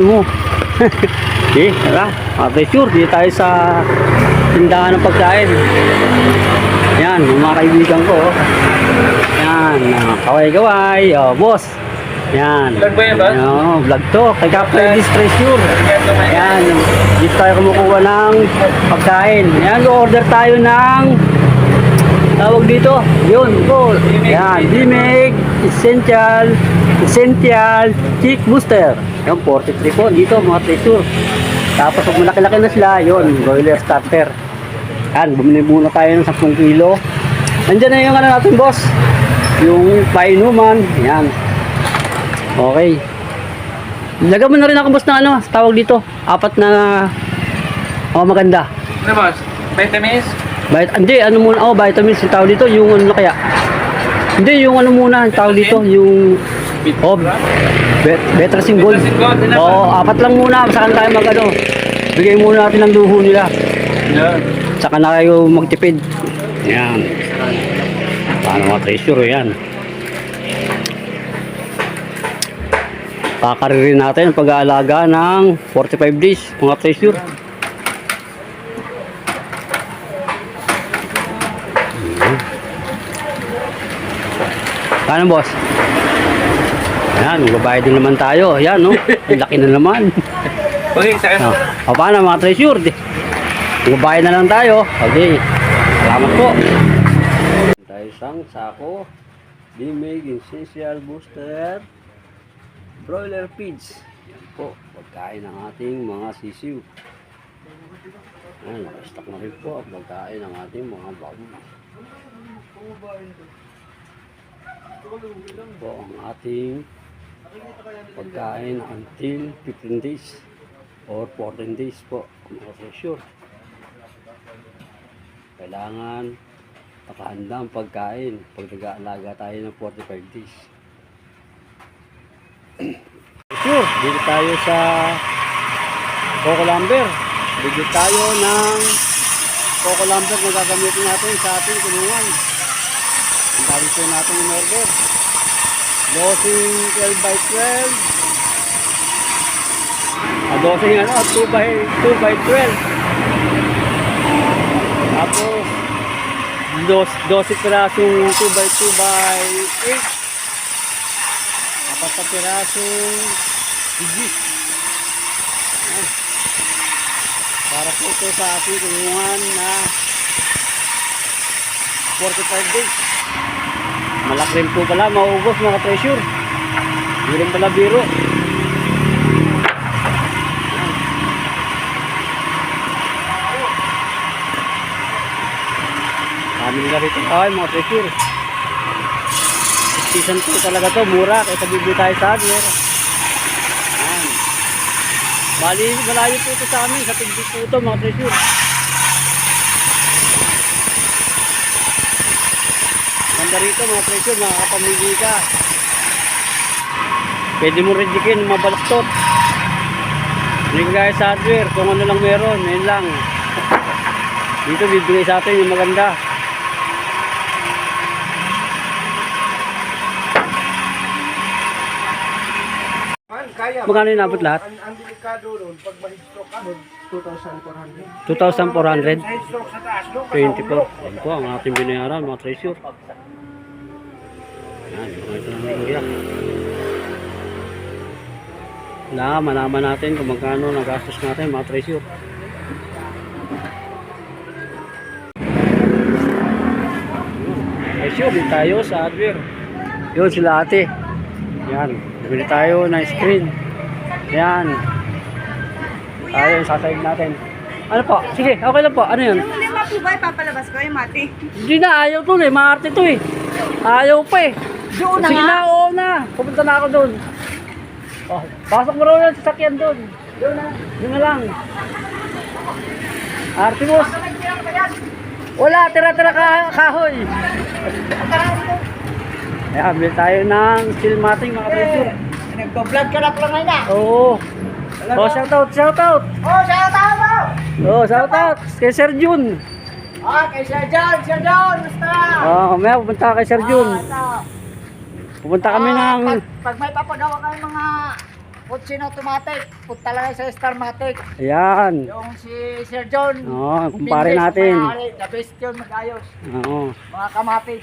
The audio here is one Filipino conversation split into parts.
mo. eh, tara. Okay, sure. Dito tayo sa tindahan ng pagkain. Yan, mga kaibigan ko. oh. Yan, ah, kaway-kaway. Oh, boss. Yan. Vlog ba yan, boss? Oo, vlog to. Kay Captain Distressure. Yan, dito tayo kumukuha ng pagkain. Yan, order tayo ng tawag dito. Yun, po. Yan, Dimig, Essential, Essential, Chick Booster. Yan, 43 po dito, mga treasure. Tapos pag malaki-laki na sila, yun, broiler starter. Yan, bumili muna tayo ng 10 kilo. Nandiyan na yung ano natin, boss. Yung painuman. Yan. Okay. Lagyan mo na rin ako, boss, na ano, tawag dito. Apat na oh, maganda. Ano boss? Vitamins? Vit hindi, ano muna, oh, vitamins yung tawag dito, yung ano kaya? Hindi, yung ano muna, yung tawag dito, yung oh, bet, Betracin Gold. Oo, apat lang muna, saka tayo mag ano, bigay muna natin ng luho nila. Saka na kayo magtipid. Yan. Paano mga treasure, yan. Kakaririn natin ang pag-aalaga ng 45 days, mga treasure. Paano boss? Yan, magbabayad din naman tayo. Yan, no? Ang laki na naman. Okay, sa akin. Oh, o paano mga treasure? Di- Magbabayad na lang tayo. Okay. Salamat po. Tayo isang sako. Dimig Essential Booster. Broiler feeds. Yan po. Pagkain ng ating mga sisiw. Yan, nakastock na rin po ang pagkain ng ating mga baboy. Po ang ating pagkain until 15 days or 14 days po mga treasure kailangan nakahanda ang pagkain. Pag nag-aalaga tayo ng 45 days. Sure dito tayo sa Coco Lumber. Bigyan tayo ng Coco Lumber na gagamitin natin sa ating kulungan ang dami po natin in order dosing 12 by 12 Ah, dosing ano, 2 by 2 by 12. Tapos dos 12 pirasong 2 by 2 by 8. Apat na pirasong. Ayan. Para po ito sa ating kulungan na 45 days. Malaki rin po pala, maubos mga treasure. Hindi rin pala biro. Kami nila rito. Ay, mga treasure. Season po talaga to, mura. Kaya bibili tayo sa hardware. Bali, malayo po ito sa amin. Sa tigbi po ito, mga treasure. Ganda rito, mga treasure. Makakapamili ka. Pwede mo rin dikin, mga balaktot. Hindi kagaya sa hardware. Kung ano lang meron, yun lang. Dito bibigay sa atin yung maganda. Kaya. Magkano yung nabot lahat? Ang, ang delikado doon, pag ma-stroke ka doon, 2,400. 2,400. Sa stroke sa taas, no? 24. Yan po ang ating binayaran, mga treasure. Yan, ito na nangyayak. Wala, malaman natin kung magkano nagastos natin, mga treasure. Treasure, din tayo sa hardware. Yun sila ate. Yan, bili tayo ng screen. Yan. Tayo yung sasayid natin. Ano po? Sige, okay lang po. Ano yun? Yung lima po ba ipapalabas ko yung mati? Hindi na, ayaw to eh. Maarte to eh. Ayaw pa eh. Doon na Sige nga. na, oo na. Pupunta na ako doon. Oh, pasok mo raw yung sasakyan doon. Doon na. Doon na lang. Arte boss. Wala, tira-tira ka kahoy. Ayan, bili tayo ng steel matting mga pressure. Nagpa-vlog ka na pala ngayon ah. Oo. Oh, shout out, shout out. Oh, shout out! Oh, shout out kay Sir Jun. Ah, kay Sir John, Sir John, basta! Oh, mamaya pupunta kay Sir Jun. Ah, ito. Pupunta kami Ah, ng... Pag, pag may papagawa kayo mga kutsi na automatic, punta lang kayo sa Starmatic. Ayan. Yung si Sir John. Oo, kumpare natin. may-ari, The best yun mag-ayos. Oo. Mga kamatis.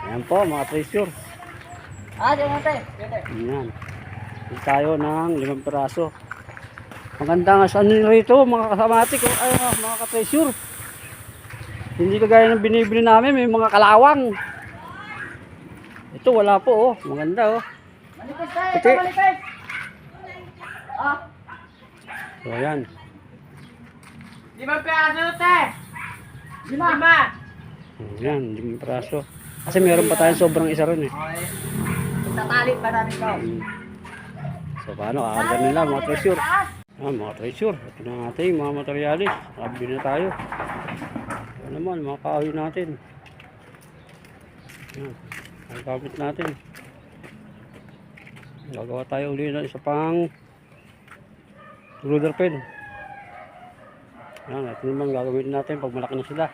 Ayan po, mga treasure. Ah, diyan natin. Pwede. Ayan. Bili tayo ng limang piraso. Maganda nga sa ano rito, mga kasamatik, oh, ay, mga, mga ka-treasure. Hindi kagaya ng binibili namin, may mga kalawang. Ito wala po, oh. Maganda, oh. Manipis tayo, ito manipis. Ah, So, ayan. limang piyaso te. Lima. Lima. Ayan, limang piraso. Kasi meron pa tayong sobrang isa ron, eh. Okay. Itatali pa namin ito. Mm. So, paano? Kakarga nila, mga treasure. Ah, mga treasure. Ito na natin, mga materialis. Nakabili na tayo. Ito naman, mga kahoy natin. Yan. Ang gamit natin. Gagawa tayo uli ng isa pang ruler pen. Yan, ito naman gagawin natin pag malaki na sila.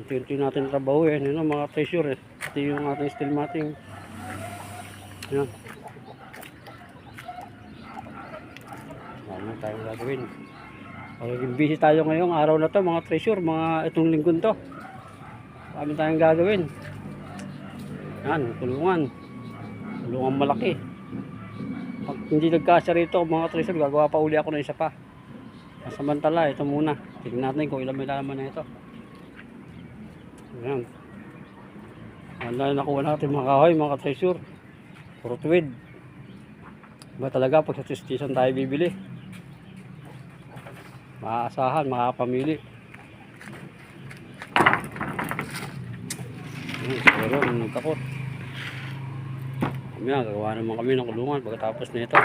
Unti-unti natin trabahuin. Yan ang mga treasure. Eh. Ito yung ating steel matting. Yan. Ano na tayong gagawin. Magiging busy tayo ngayong araw na to mga treasure, mga itong linggon to. Marami tayong gagawin. Yan, tulungan. Tulungan malaki. Pag hindi nagkasya rito mga treasure, gagawa pa uli ako ng isa pa. Samantala, ito muna. Tignan natin kung ilan may lalaman na ito. Yan. Ano na nakuha natin mga kahoy, mga treasure. Puro tweed. Iba talaga pag sa station tayo bibili. Maaasahan, makakapamili. Siguro nung nagkakot. Nga, gagawa naman kami ng kulungan pagkatapos nito.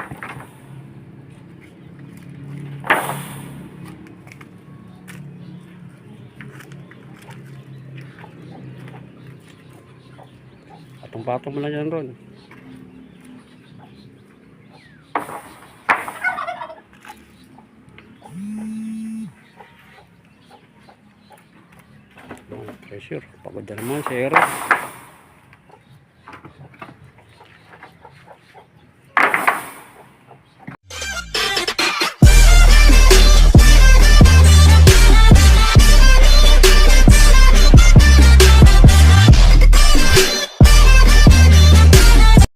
Patong-patong mo lang yan ron. Pressure. Pagod na naman si Aaron.